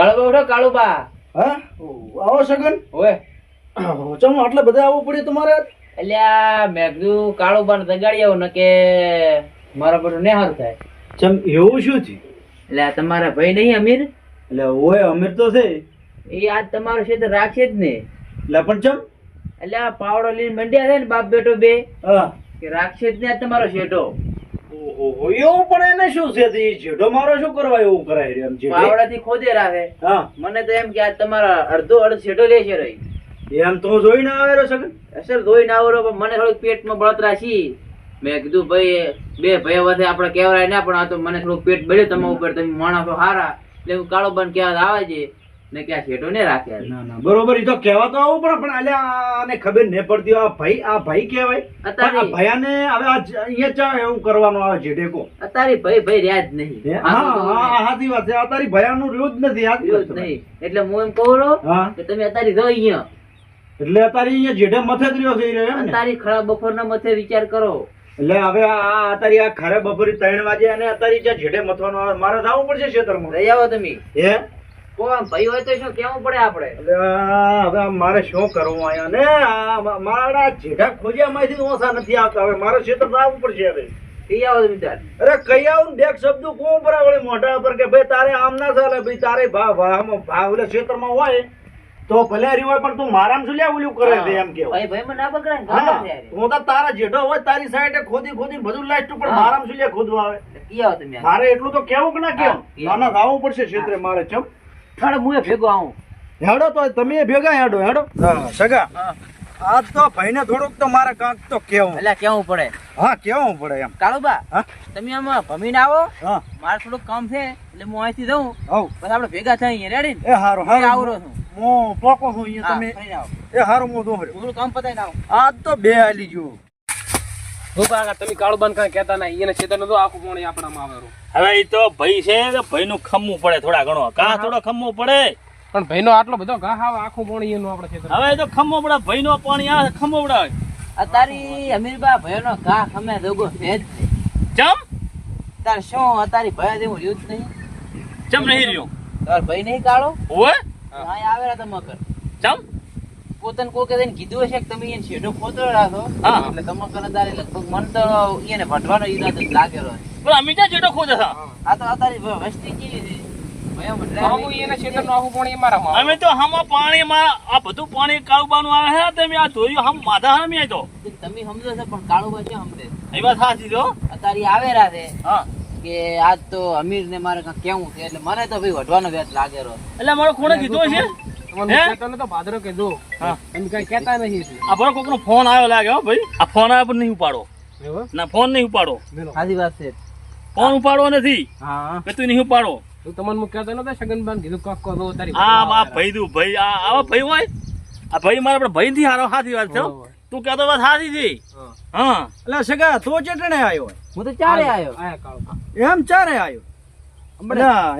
કાળુબા ઉઠો કાળુબા હા? આવો સગન. ઓય. ચમ આટલે બધા આવવું પડ્યું તમારે અલ્યા મેં કીધું કાળુબા ને દગાડી આવો કે મારા બધું ને હારું થાય. ચમ એવું શું છે? એટલે તમારા ભાઈ નહીં અમીર? એટલે ઓય અમીર તો છે. એ આજ તમારું ક્ષેત્ર રાખશે જ ને. એટલે પણ ચમ? એટલે આ પાવડો લઈને મંડ્યા છે ને બાપ બેટો બે. હા. કે રાખશે જ ને તમારો શેઠો. ઓહો એવું પણ એને શું છે તે? જેઠો મારો શું કરવા એવું કરાય રહ્યો એમ જેઠે? પાવડાથી ખોદે રાખે. હા. મને તો એમ કે આજ તમારા અડધો અડધ શેઠો લેશે રહી. એમ તો જોઈને આવે રહ્યો સગન અસર ધોઈ ના આવરો પણ મને થોડુંક પેટમાં બળતરા છી. મેં કીધું ભાઈ બે ભાઈ વધે આપણે કહેવાય ના પણ આ તો મને થોડુંક પેટ બળ્યું તમારા ઉપર તમે માણસો હારા. એટલે કાળો બન કહેવા આવે છે. ને કે આ શેઠો ને રાખ્યા ના ના બરોબર ઈ તો કહેવા તો આવું પણ પણ અલ્યા આને ખબર ન પડતી આ ભાઈ આ ભાઈ કહેવાય. પણ આ ભયાને હવે આ અહીંયા ચા એવું કરવાનું આવે છે કો અતારી ભાઈ ભાઈ રહ્યા જ નહીં. હા? હા હા, સાચી વાત છે. અતારી તારી ભયાનું રહ્યું જ નથી રહ્યું વાત નહીં. એટલે હું એમ કહું કે તમે અતારી જો અહીંયા. એટલે અતારી અહીંયા જેઠે મથે જ રહ્યો થઈ રહ્યો? અત્યારે ખરા બપોરના મથે વિચાર કરો. એટલે હવે આ અતારી આ ખરે બપોરે ત્રણ વાગે અને અત્યારે જ્યાં જેઠે મથવાનું આવે મારે જવું પડશે ખેતરમાં રહી આવો તમે. હે? કોણ? ભાઈ હોય તો શું કેવું પડે આપણે? હવે મારે શું કરવું અહીંયા? ને મારા જેઠા ખોજિયામાંથી ઓછા નથી આવતા. હવે મારે ક્ષેત્ર આવવું પડશે હવે. રહી આવો તમે અરે કઈ આવું બે શબ્દ કોણ પર વળી મોઢા પર કે ભાઈ તારે આમ ના ચાલે ભાઈ તારે ભાવ ભાવ એટલે ખેતરમાં હોય તો ભલે હારી હોય પણ તું મારામ શું લ્યા ઓલું કરે છે એમ કેવું? ભાઈ ભાઈ મને ના પકડાય ને હા તો તારા જેઠો હોય તારી સાઈડે ખોદી ખોદી બધું લાસ્ટ પણ મારામ શું લ્યા ખોદવા આવે? મારે એટલું તો કેવું કે ના કેવું ના ના આવવું પડશે ક્ષેત્રે મારે ચમ. ઠાડો હું ભેગો આવું. હેડો તો તમે ભેગા હેડો હેડો. હા સગા. આ તો ભાઈને થોડુંક તો મારે કાંક તો કેવું એટલે કેવું પડે. હા કેવું પડે એમ. કાળુબા હા? તમે આમ ભમીને આવો. હા. મારે થોડુંક કામ છે એટલે હું અહીંથી જઉં. પછી આપણે ભેગા થઈ રેડી એ હારું હું હારું આવરો છું. હું પોકો છું અહીંયા તમે. આવો. એ હારું હું દોહર્યો કામ પતાઈને આવું. આજ તો બે હાલી ગયું. હું કાકા તમે કાળો બંધ કાંઈ કહેતા નહીં. એને ચેતન તો આખું પાણી આપણામાં હવે એ તો ભાઈ છે તો ભાઈનું ખમવું પડે થોડા ઘણો. કા થોડો ખમવું પડે? પણ ભાઈનો આટલો બધો ઘા આવે આખું પાણી એનું આપણે ચેતન હવે તો ખમવો પડે ભાઈનો પાણી આવે ખમવો પડે. અતારી અમીરબા ભાઈનો ઘા ખમે દોગો છે. જ ચમ? તાર શું અતારી ભાઈ જેવું યુદ્ધ નહીં. જમ નહીં રહ્યો? તાર ભાઈ નહીં કાળો? ઓય અહીં આવેલા તમે મકર ચમ? પોતાને કોઈ કદાચ કીધું હશે કે તમે એને શેઢો ખોતરો રાખો. એટલે તમે તારે લગભગ મન તો એને ભટવાનો ઈરાદો લાગેલો પણ અમે ક્યાં ખોજ હતા? આ તો અતારી વસ્તી કેવી છે? પાણી અમારામાં આવે. અમે તો હમ પાણી માં આ બધું પાણી કાળુબાનું આવે છે તમે આ જોયું હમ માથા હમી તો તમે સમજો છો પણ કાળુબા શું સમજે? એ વાત સાચી છે હા. કે આજ તો અમીર ને મારે કેવું છે એટલે મને તો ભાઈ વઢવાનો વ્યાજ લાગેલો એટલે મારો કોણે કીધું છે ફોન આવ્યો ભાઈ. આ ફોન આવ્યો પણ નહીં ઉપાડો. ના ફોન નહીં ઉપાડો. સાચી વાત છે. ફોન ઉપાડવો નથી. કે તું નહીં ઉપાડો. તમને હું કહેતો નતો કીધું કાક કહો તારી આ આ ભાઈ તું ભાઈ આ આવા ભાઈ હોય? આ ભાઈ મારા આપણે ભાઈ થી હારો હાથી વાત છે તું કહેતો વાત હાથી છે. હા. એટલે સગા તો ચટણે આવ્યો હું તો ચારે આવ્યો આયા. એમ ચારે આવ્યો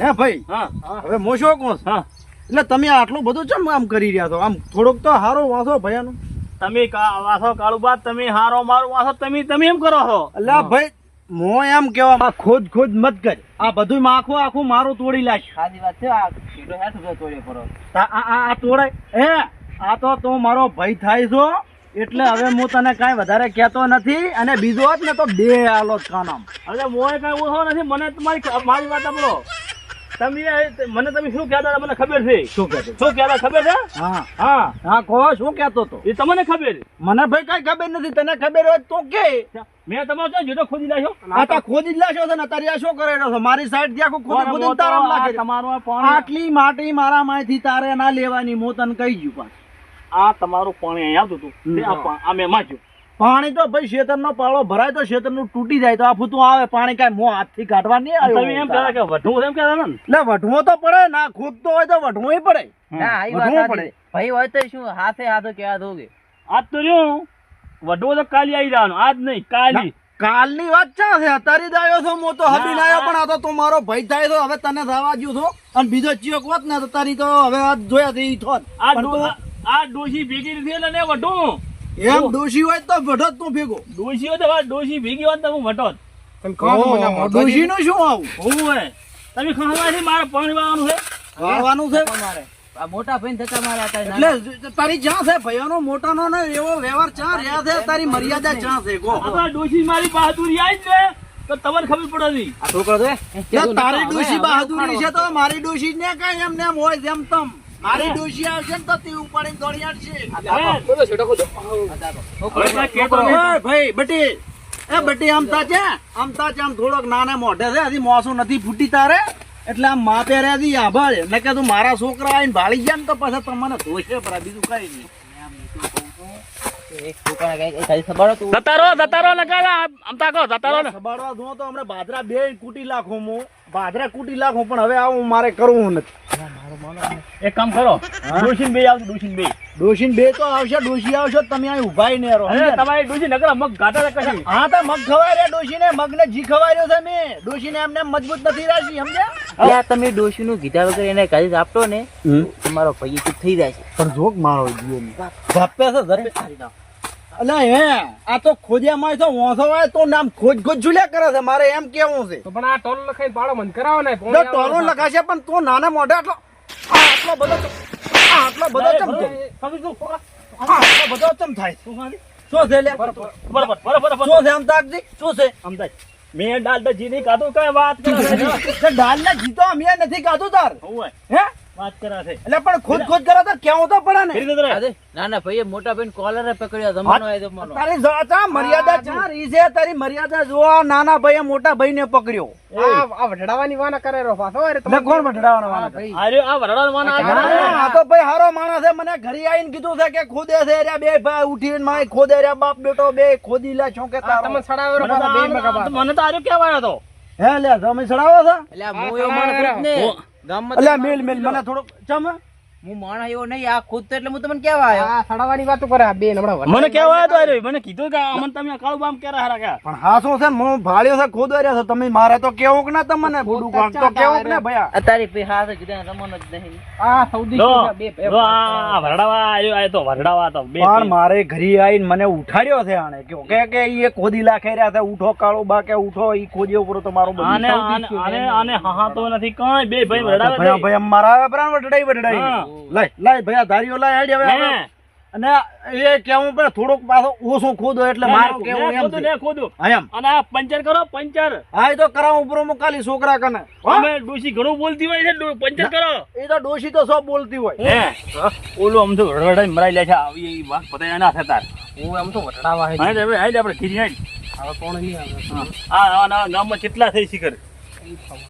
હે ભાઈ? હા. હા. હવે હું શું હા. એટલે તમે આટલું બધું ચમ આમ કરી રહ્યા છો? આમ થોડુંક તો હારો વાંસો ભયાનો. તમે કા- વાસો કાળુબા તમે હારો મારો વાંસો તમે તમે એમ કરો છો? એટલે ભાઈ હું એમ કેવા આ ખોદ ખોદ મત કર. આ બધું આખું આખું મારું તોડી લાશ. સાચી વાત છે આ શેઢો હે ઊભો તોડી કરો આ તોડાય હે આ તો તું મારો ભાઈ થાય છો. એટલે હવે હું તને કાંઈ વધારે કહેતો નથી અને બીજો હોત ને તો બે આલો જ કાનામ. અરે મોય કઈ ઓછો નથી મને તમારી મારી વાત સાંભળો. તમે મને તમે શું કહેતા હતા? મને ખબર છે. શું કહેતો શું કહેતા ખબર છે? હા. હા. હા કહો શું કહેતો તો એ તમને ખબર? મને ભાઈ કઈ ખબર નથી તને ખબર હોય તો કે. મેં તમારો શું જેટલો ખોદી આ તો ખોદી લાશો છે ને શું કરે છો? મારી સાઈડથી આખું ખોદી ખોદી તારામ લાગે તમારું આટલી માટી મારા માંથી તારે ના લેવાની હું તને કહી ગયું પાછું. આ તમારું પાણી અહીંયા આવતું હતું. આ મેં માચ્યું પાણી તો ભાઈ શેતરનો પાળો ભરાય તો શેતરનું તૂટી જાય તો આ ફૂતું આવે પાણી કાંઈ મોં હાથથી કાઢવા નહીં આવ્યો. તમે એમ કહેતા કે વઢવું એમ કહેતા ને? એટલે વઢવો તો પડે ના ખૂટતો હોય તો વઢવું પડે. ના એ વાત પડે. ભાઈ હોય તો શું હાથે હાથો કેવા દોગે આજ તો રહ્યો. વઢવો તો કાલી આવી જવાનું. આજ નહીં કાલી. કાલની વાત ચા છે અત્યારે દાયો આવ્યો છો મો તો હબી નાયો પણ આ તો તું મારો ભાઈ થાય તો હવે તને થવા જ્યું છો. અને બીજો ચિયોક કોત ને તો તારી તો હવે આ જોયા થઈ થોત. આ આ- આ ડોશી ભેગી થઈ ને વઢું એમ દોષી હોય તો વઢત જ તું ભેગો. ડોશી હોય તો ડોશી ભેગી હોય તો હું વટો તમે ડોશી નું શું આવું? હોવું હે તમે ખબર મારે પાણી વાળવાનું છે? વાળવાનું છે? મારે મોટા ભાઈ મારે એટલે તારી જ્યાં છે મોટાનો ને એવો વ્યવહાર ચા રહ્યા છે તારી મર્યાદા ચા છે ડોશી મારી બહાદુરી આવી છે તો તમને ખબર પડે આ છોકરો છે? તારી ડોશી બહાદુરી છે તો મારી ડોશી ને કઈ એમ ને એમ હોય જેમ તમ. મારી ડોશી આવશે ને તો તે ઉપાડી દોડી આડશે બોલો છોટો ખોદો. ભાઈ બટી. એ બટી આમ તા છે આમ તા છે આમ થોડોક નાને મોઢે છે. હજી મોસું નથી ફૂટી તારે. એટલે આમ મા પહેર્યા હતી આભાળ ને કે તું મારા છોકરા આવીને ભાળી ગયા ને તો પછી તમને ધોશે પરા બીજું કઈ નહીં. દતારો દતારો કઈ- કઈ ખાલી સબાડો તું. જતા રહો જતા રહો નકા આમ તાકો જતા રહો ને. સબાડવા દો તો હમણાં બાજરા બે કૂટી લાખું હું. બાજરા કુટી લાખું પણ હવે આવું મારે કરવું નથી. એક કામ કરો ડોશીન બે આવજો ડોશીન બે. ડોશીન બે તો આવશે ડોશી આવશે તમે અહીં ઉભાઈ ને રહો તમારી ડોશી નકરા મગ ગાતા કશી? હા તો મગ ખવાય રે ડોશીને મગને જી ખવાય છે મેં ડોશીને એમને મજબૂત નથી રાખી સમજ્યા? તમે ડોશીનું કીધા વગર એને કાઢી આપતો ને તમારો ભાઈ ચૂપ થઈ જાય છે. પણ જોક મારો જીવો ઝાપે છે ઝાપે અલે હે આ તો ખોજિયામાં તો વાંસો હોય તો નામ ખોજ ખોજ જુલ્યા કરે છે મારે એમ કેવું છે. પણ આ ટોલ લખાઈ પાડો મન કરાવો ને ટોલ લખાશે પણ તું નાના મોઢા આટલો આ આટલો બધો આટલો બધો ચમ આટલો બધો ચમ થાય? શું છે લે? બરાબર બરાબર બરોબર શું છે તાકજી શું છે? સમજાય મેં ડાલ તો જીની કાધું કઈ વાત કરે છે તે ડાલના જીતો મેં નથી કાધું તાર. હે? વાત કરે છે. એટલે પણ ખોદ ખોદ કરે તો કેવું તો પડે ને? ફેરી દેતો રે. અરે, નાના ભાઈએ મોટા ભાઈ કોલરે પકડ્યો જમવાનો આવ્યો જમવાનો. તારી જાતા મર્યાદા ચા રી તારી મર્યાદા જો નાના ભાઈએ મોટા ભાઈને પકડ્યો. આ આ વઢડાવાની વાના કરે રો પાછો અરે એટલે કોણ વઢડાવાનો વાળા ભાઈ. આ આ વરડાનો માનો આ હા, કરે. આ તો ભાઈ હારો માણસ છે મને ઘરે આવીને કીધું છે કે ખોદે છે રે બે ભાઈ ઉઠીને માય ખોદે રે બાપ બેટો બે ખોદી લે છો કે તારો. તમે સડાવે રો તો બે મગા મને તો આર્યો કેવાયો હતો હે લે તમે ચડાવો છો? એટલે હું એવો માણસ ને. ઓ. ગામમાં એટલે મેલ મેલ મને થોડુંક ચમ? હું માણસ એવો નહીં આ ખુદ તો એટલે હું તમને કેવા આવ્યો. આ સડાવાની વાતો કરે આ બે હમણાં મને આર્યો. કીધું કે અમને તમે કાળું બામ ક્યારે હારા કે પણ હા શું છે? હું ભાળ્યો છે ખોદવા રહ્યા છો. તમે મારે તો કેવું કે ના તમને? બુડું કાંક તો કેવું કે ને ભયા? આ તારી ભાઈ હાથે કીધા રમવાનો જ નહીં. આ સૌદી બે બે આ વરડાવા તો વરડાવા તો બે પણ મારે ઘરે આવીને મને ઉઠાડ્યો છે આને કે કે કે ઈ ખોદી લાખે રહ્યા છે ઉઠો કાળો બા કે ઉઠો ઈ ખોદી ઉપર તો મારો આને આને આને આને હા તો નથી કઈ બે ભાઈ વરડાવે ભયા મારા પ્રાણ વટડાઈ વટડાઈ હા. લઈ લઈ ભયા ધારીઓ લઈ આડી હવે અને એ કેવું થોડોક પાછો ઓછો ખોદો એટલે ને, કેવું એમ ખોદું, ને ખોદું. એમ. અને આ પંચર કરો પંચર. હા એ તો કરાવું ઉપર મુકાલી છોકરા કને? અમે ડોશી ઘણું બોલતી હોય છે પંચર કરો. એ તો ડોશી તો સબ બોલતી હોય. હે? ઓલું આમ તો રડાઈ મરાઈ લે છે આવી એ વાત પતાય ના થતા. હું આમ તો વઢડાવા હે. હા હવે હાલ આપણે ખીરી હાલ હવે કોણ નહીં આવે? હા હા ના ગામમાં કેટલા થઈ શિખર?